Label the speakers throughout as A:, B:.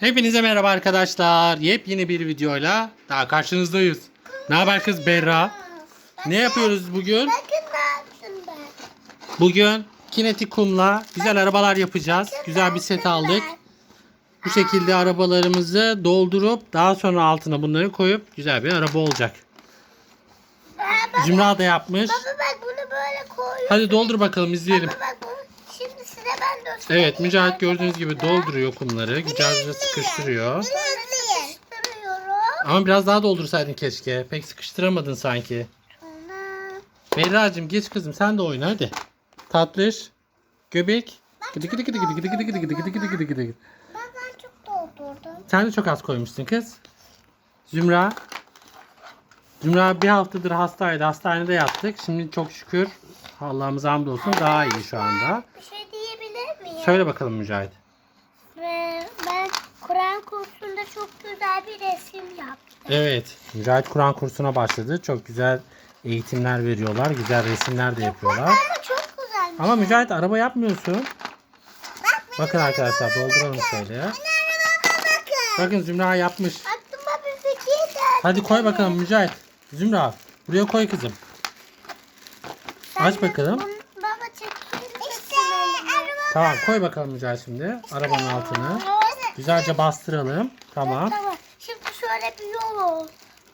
A: Hepinize merhaba arkadaşlar. Yepyeni bir videoyla daha karşınızdayız. Ne haber kız Berra? Ne yapıyoruz bugün?
B: Bakın ne yaptım ben.
A: Bugün kinetik kumla güzel arabalar yapacağız. Güzel bir set aldık. Bu şekilde arabalarımızı doldurup daha sonra altına bunları koyup güzel bir araba olacak. Zümra da yapmış.
B: baba bak bunu böyle koyuyorum.
A: Hadi doldur bakalım izleyelim.
B: Baba bak bunu şimdi size ben göstereyim.
A: Evet Mücahit gördüğünüz gibi dolduruyor kumları. Güzelce sıkıştırıyor. Ama biraz daha doldursaydın keşke. Pek sıkıştıramadın sanki.
B: Ana.
A: Berra'cığım geç kızım sen de oyna hadi. Tatlış. Göbek. Gıdı gıdı gıdı gıdı gıdı gıdı gıdı gıdı gıdı gıdı gıdı gıdı.
B: Ben, çok doldurdum.
A: Sen de çok az koymuşsun kız. Zümra. Zümra bir haftadır hastaydı. Hastanede yattık. Şimdi çok şükür Allah'ımıza hamdolsun daha iyi şu anda.
B: Bir şey?
A: Söyle bakalım Mücahit.
B: Ve ben Kur'an kursunda çok güzel bir resim yaptım.
A: Evet. Mücahit Kur'an kursuna başladı. Çok güzel eğitimler veriyorlar. Güzel resimler de yapıyorlar.
B: Ama çok güzel.
A: Ama Mücahit araba yapmıyorsun. Bakın arkadaşlar dolduralım şöyle.
B: Bakın.
A: Bakın Zümra yapmış.
B: Aklıma bir fikir geldi.
A: Hadi koy bakalım Mücahit. Zümra buraya koy kızım. Aç bakalım.
B: Bunu- Baba çekelim. İşte araba.
A: Tamam koy bakalım Mücahit şimdi arabanın altını. Güzelce bastıralım. Tamam.
B: Tamam. Şimdi şöyle bir yol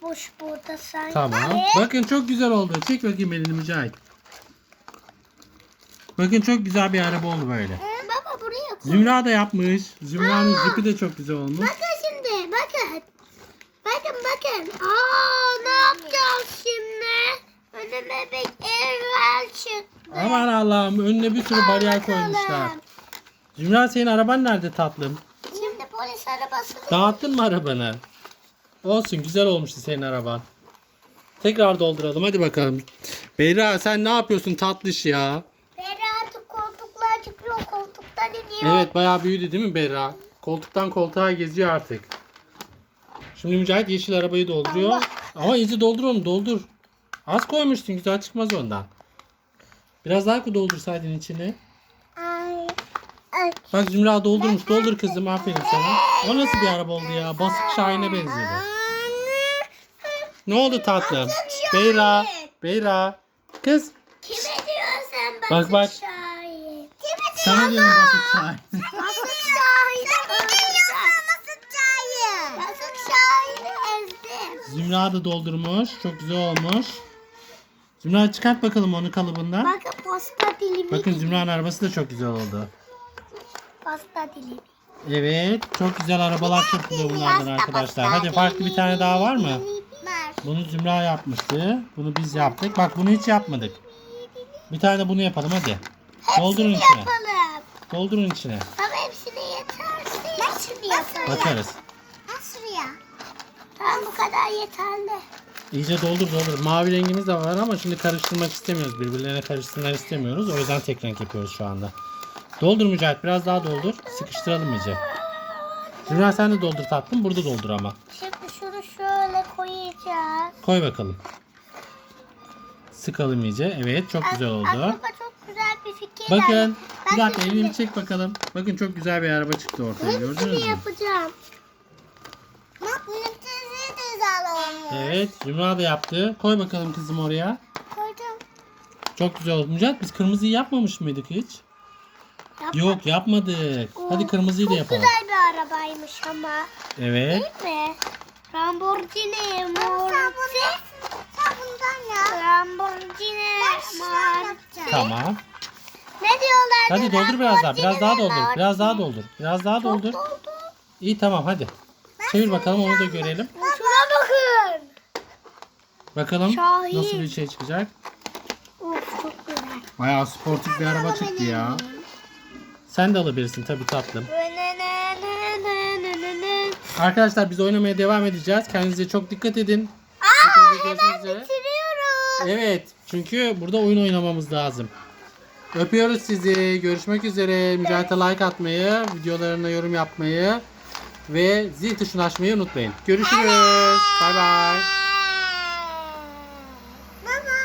B: olmuş burada sanki.
A: Tamam. Bakın çok güzel oldu. Çek bakayım elini Mücahit. Bakın çok güzel bir araba oldu böyle.
B: Baba buraya koy.
A: Zümra da yapmış. Zümra'nın jipi de çok güzel olmuş.
B: Bakın şimdi bakın. Bakın bakın. Aa Önüme bir evvel çıktı.
A: Aman Allah'ım önüne bir sürü bariyer koymuşlar. Zümra senin araban nerede tatlım?
B: Şimdi polis arabası.
A: Dağıttın mı arabanı? Olsun güzel olmuştu senin araban. Tekrar dolduralım hadi bakalım. Beyra sen ne yapıyorsun tatlış ya?
B: Beri artık koltuklar çıkıyor. Koltuktan iniyor.
A: Evet bayağı büyüdü değil mi Beyra? Koltuktan koltuğa geziyor artık. Şimdi Mücahit yeşil arabayı dolduruyor. Ama iyice doldur onu doldur. Az koymuştun güzel çıkmaz ondan. Biraz daha doldursaydın.
B: Ay. Ay.
A: Bak Zümra doldurmuş. Doldur kızım aferin sana. O nasıl bir araba oldu ya? Basık Şahin'e benziyordu. Ne oldu tatlım? Beyra. Beyra. Kız.
B: Kime diyorsun sen basık
A: Bak, bak.
B: şahin? Kime
A: Sana diyorum basık Şahin.
B: Basık şahin. Basık şahin. Basık şahin ezdim.
A: Zümra da doldurmuş. Çok güzel olmuş. Zümra çıkart bakalım onu kalıbından.
B: Bakın pasta dilimi.
A: Bakın Zümra'nın arabası da çok güzel oldu.
B: Pasta dilimi.
A: Evet. Çok güzel arabalar çıkıyor bunlardan arkadaşlar. Hadi farklı bir tane daha var mı? Bunu Zümra yapmıştı. Bunu biz yaptık. Bak bunu hiç yapmadık. Bir tane de bunu yapalım hadi. Doldurun
B: Hepsini
A: içine.
B: yapalım.
A: Doldurun içine.
B: Ama hepsine yeter. Hepsini yapalım.
A: Bakarız.
B: Nasıl ya? Tamam bu kadar yeterli.
A: İyice doldur doldur. Mavi rengimiz de var ama şimdi karıştırmak istemiyoruz. Birbirlerine karışsınlar istemiyoruz. O yüzden tek renk yapıyoruz şu anda. Doldur Mücahit. Biraz daha doldur. Sıkıştıralım iyice. Zümra sen de doldur tatlım. Burada doldur ama.
B: Şimdi şunu şöyle koyacağız.
A: Koy bakalım. Sıkalım iyice. Evet çok güzel oldu.
B: Aklıma çok güzel bir fikir
A: Bakın. Bir dakika elimi çek bakalım. Bakın çok güzel bir araba çıktı ortaya. Gördünüz
B: Hepsini
A: mü?
B: yapacağım. Bak bunun tezi de güzel olmuş.
A: Evet. Zümra da yaptı. Koy bakalım kızım oraya.
B: Koydum.
A: Çok güzel oldu. Mücahit biz kırmızıyı yapmamış mıydık hiç?
B: Yapma.
A: Yok yapmadık. Hadi kırmızıyı da
B: Çok
A: yapalım.
B: güzel bir arabaymış ama.
A: Evet.
B: Değil mi? Lamborghini, Morti. Sen bundan ya. Lamborghini.
A: Tamam.
B: Ne diyorlar?
A: Hadi doldur biraz daha. Biraz daha doldur. Biraz daha doldur. Biraz daha
B: Çok
A: doldur.
B: doldu.
A: İyi tamam hadi. Çevir bakalım onu da görelim. Bakalım
B: Şahin.
A: nasıl bir şey çıkacak.
B: Of çok güzel.
A: Bayağı sportif bir araba çıktı ya. Sen de alabilirsin tabii tatlım. Arkadaşlar biz oynamaya devam edeceğiz. Kendinize çok dikkat edin. Görüşmek üzere.
B: Bitiriyorum.
A: Evet çünkü burada oyun oynamamız lazım. Öpüyoruz sizi. Görüşmek üzere. Mücahit'e like atmayı, videolarına yorum yapmayı ve zil tuşunu açmayı unutmayın. Görüşürüz. Bay bay.